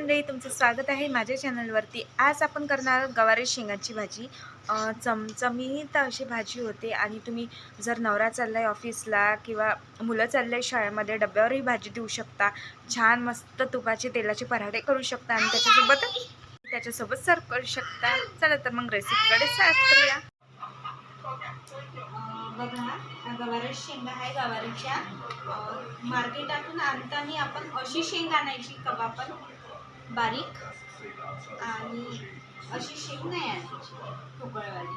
मंडळी तुमचं स्वागत आहे माझ्या चॅनलवरती आज आपण करणार गवारी शेंगाची भाजी. चमचमीत अशी भाजी होते आणि तुम्ही जर नवरा चाललाय ऑफिसला किंवा मुलं चाललंय शाळेमध्ये डब्यावरही भाजी देऊ शकता. छान मस्त तुपाचे तेलाचे पराठे करू शकता आणि त्याच्यासोबत त्याच्यासोबत सर्व करू शकता. चला तर मग रेसिपीकडे स्टार्ट करूया. बघा गवारी शेंगा आहे गवारीच्या. मार्केटातून आणताना आपण अशी शेंगा आणायची कवा पण बारीक आणि अशी शेंग नाही आणायची ठोकळवाली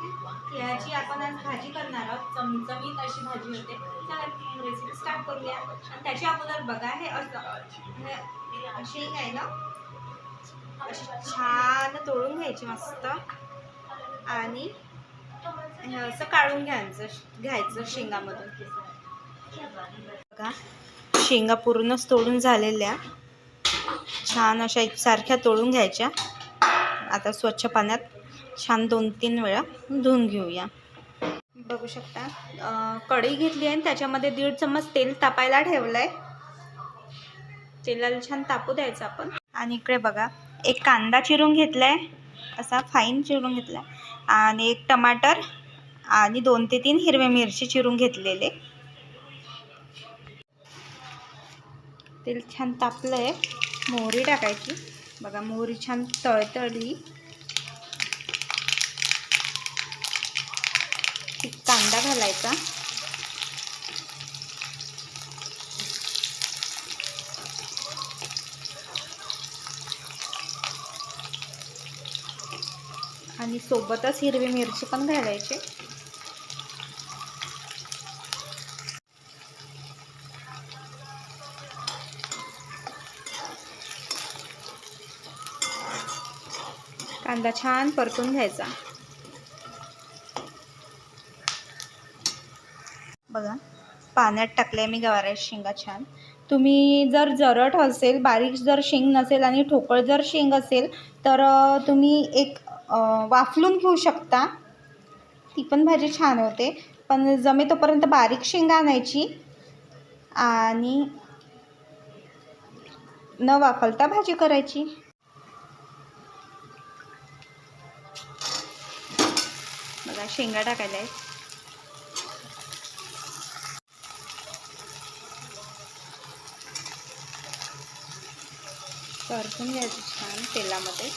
ठीक आहे? याची आपण आज भाजी करणार आहोत. चमचमीत अशी भाजी होते. चला रेसिपी स्टार्ट करूया. आणि त्याच्या अगोदर बघा हे असं हे आहे ना? अशी छान तोडून घ्यायची मस्त. आणि हे असं काढून घ्यायचं घ्यायचं शेंगामधून. बघा शेंगा पूर्णच तोडून झालेल्या. छान अशा एकसारख्या तोडून घ्यायच्या. आता स्वच्छ पाण्यात छान दोन तीन वेळा धुवून घेऊया. बघू शकता कढई घेतली आहे आणि त्याच्यामध्ये दीड चम्मच तेल तापायला ठेवलं आहे तेलाला छान तापू द्यायचं आपण. आणि इकडे बघा एक कांदा चिरून घेतला आहे असा फाईन चिरून घेतला आणि एक टमाटर आणि दोन ते तीन हिरवे मिरची चिरून घेतलेले. तेल छान तापलं आहे मोहरी टाकायची. बघा मोहरी छान तळतळली. की कांदा घालायचा. आणि सोबतच हिरवी मिरची पण घालायची. कांदा छान परतून घ्यायचा. बघा पाण्यात टाकले मी गवाऱ्या शेंगा छान. तुम्ही जर जरट असेल बारीक जर शेंग नसेल आणि ठोकळ जर शेंग असेल तर तुम्ही एक वाफलून घेऊ शकता. ती पण भाजी छान होते. पण जमे तोपर्यंत बारीक शेंगा आणायची. आणि न वाफलता भाजी करायची. बघा शेंगा टाकायला आहे परतून घ्यायचं छान तेलामध्ये.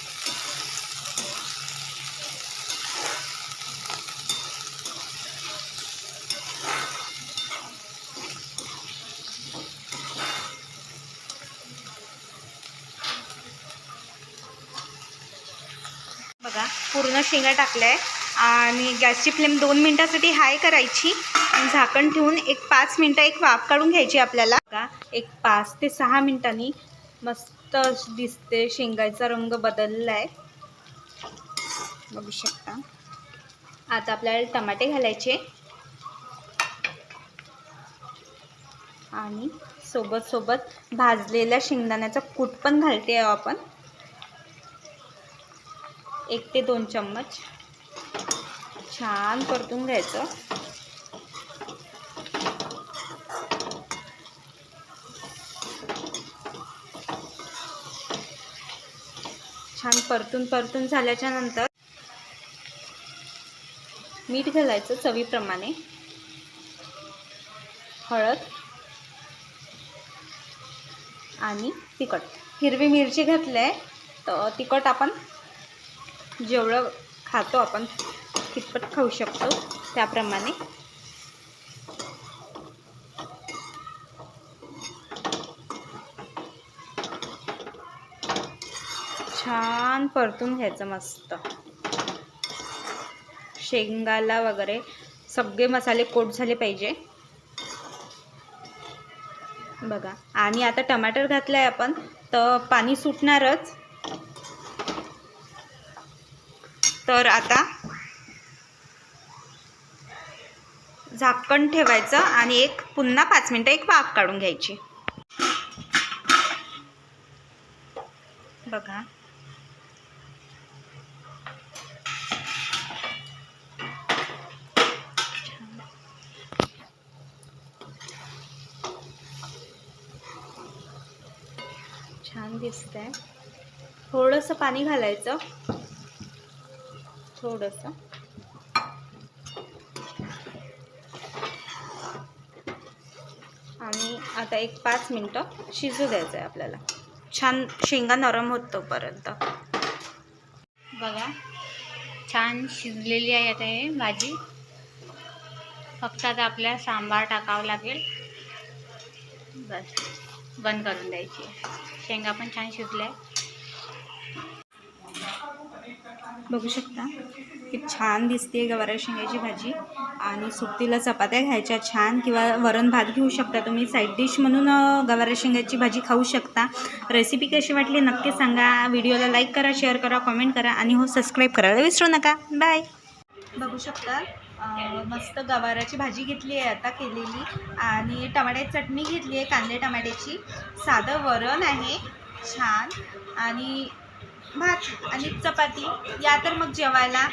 बघा पूर्ण शेंगा टाकल्या आहे आणि गॅसची फ्लेम दोन मिनटासाठी हाय करायची. आणि झाकण ठेवून एक पाच मिनटं एक वाफ काढून घ्यायची आपल्याला. का एक पाच ते सहा मिनटांनी मस्त दिसते. शेंगायचा रंग बदलला आहे बघू शकता. आता आपल्याला टमाटे घालायचे. आणि सोबत सोबत भाजलेल्या शेंगदाण्याचा कूट पण घालते आपण. एक ते दोन चम्मच. छान परतून घ्यायचं. छान परतून परतून झाल्याच्यानंतर मीठ घालायचं चवीप्रमाणे. हळद आणि तिखट. हिरवी मिरची घातली आहे तर तिखट आपण जेवढं खातो आपण कितपत खाऊ शकतो त्याप्रमाणे. छान परतून घ्यायचं मस्त. शेंगाला वगैरे सगळे मसाले कोट झाले पाहिजे. बघा आणि आता टमाटर घातलं आहे आपण तर पाणी सुटणारच. तर आता झाकण ठेवायचं आणि एक पुन्हा पाच मिनटं एक वाफ काढून घ्यायची. बघा. छान दिसतंय. थोडंसं पाणी घालायचं. थोडंसं आणि आता एक पाच मिनटं शिजू द्यायचं आहे आपल्याला. छान शेंगा नरम होत तोपर्यंत. बघा छान शिजलेली आहे आता हे भाजी. फक्त आता आपल्याला सांबार टाकावं लागेल. बस बंद करून द्यायची शेंगा पण छान शिजल्या बघू शकता. की छान दिसते गवारा शेंगाची भाजी. आणि सुकतीला चपात्या घ्यायच्या. छान. किंवा वरण भात घेऊ शकता तुम्ही. साईड डिश म्हणून गवारा शेंगाची भाजी खाऊ शकता. रेसिपी कशी वाटली नक्की सांगा. व्हिडिओला लाईक करा शेअर करा कमेंट करा. आणि हो सबस्क्राईब करायला विसरू नका. बाय बघू शकता. मस्त गवाराची भाजी घेतली आहे आता केलेली. आणि टमाट्याची चटणी घेतली आहे. कांदे टमाट्याची. साधं वरण आहे. छान. आणि भात आणि चपाती. या तर मग जेवायला.